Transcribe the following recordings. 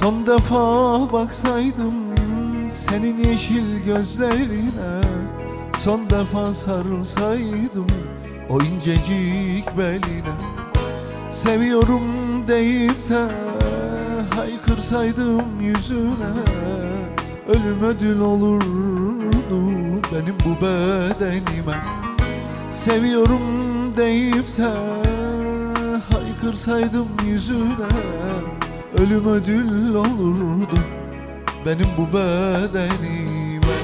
Son defa baksaydım senin yeşil gözlerine. Son defa sarılsaydım o incecik beline. Seviyorum deyip de haykırsaydım yüzüne. Ölüm ödül olurdu benim bu bedenime. Seviyorum deyip de haykırsaydım yüzüne Ölüm ödül olurdu benim bu bedenime.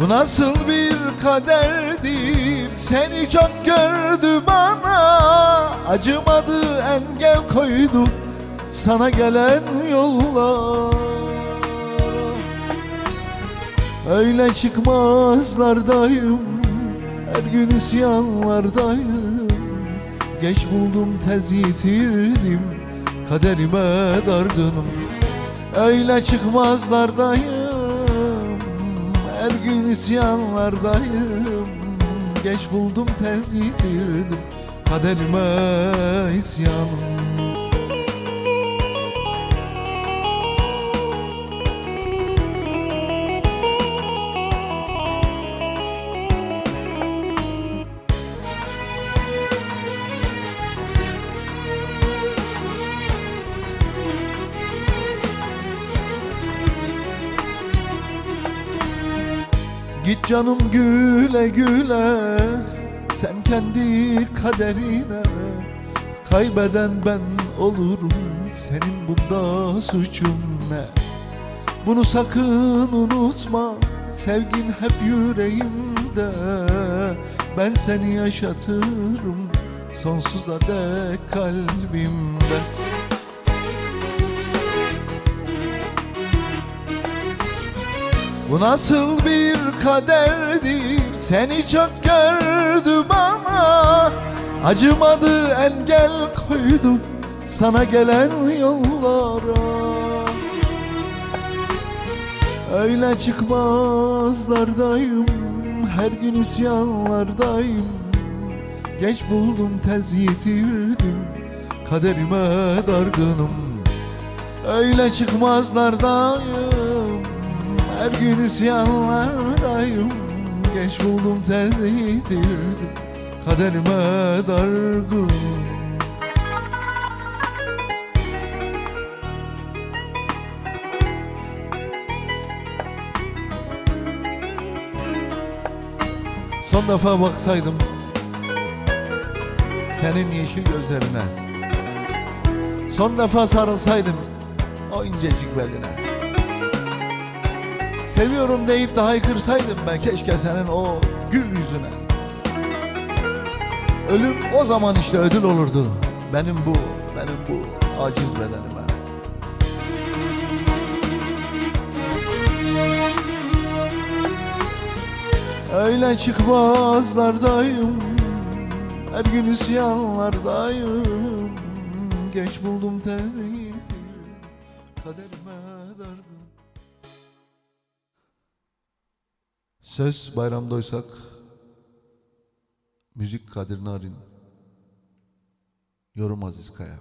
Bu nasıl bir kaderdir? Seni çok gördü bana Acımadı engel koydu Sana gelen yollar Öyle çıkmazlardayım Her gün isyanlardayım. Geç buldum tez yitirdim. Kaderime dargınım. Öyle çıkmazlardayım. Her gün isyanlardayım. Geç buldum tez yitirdim. Kaderime isyanım Git canım güle güle Sen kendi kaderine. Kaybeden ben olurum Senin bunda suçun ne? Bunu sakın unutma Sevgin hep yüreğimde. Ben seni yaşatırım Sonsuza dek kalbimde Bu nasıl bir kaderdir? Seni çok gördü bana Acımadı engel koydu Sana gelen yollara. Öyle çıkmazlardayım Her gün isyanlardayım. Geç buldum tez yitirdim Kaderime dargınım. Öyle çıkmazlardayım Her gün isyanlardayım. Geç buldum tez yitirdim. Kaderime dargın. Son defa baksaydım Senin yeşil gözlerine. Son defa sarılsaydım O incecik beline Seviyorum deyip de haykırsaydım ben Keşke senin o gül yüzüne. Ölüm o zaman işte ödül olurdu. Benim bu, benim bu aciz bedenime. Öyle çıkmazlardayım Her gün isyanlardayım. Geç buldum tez yitirdim Kaderime dargın Söz Bayram Doysak Müzik Kadir Narin Yorum Aziz Kaya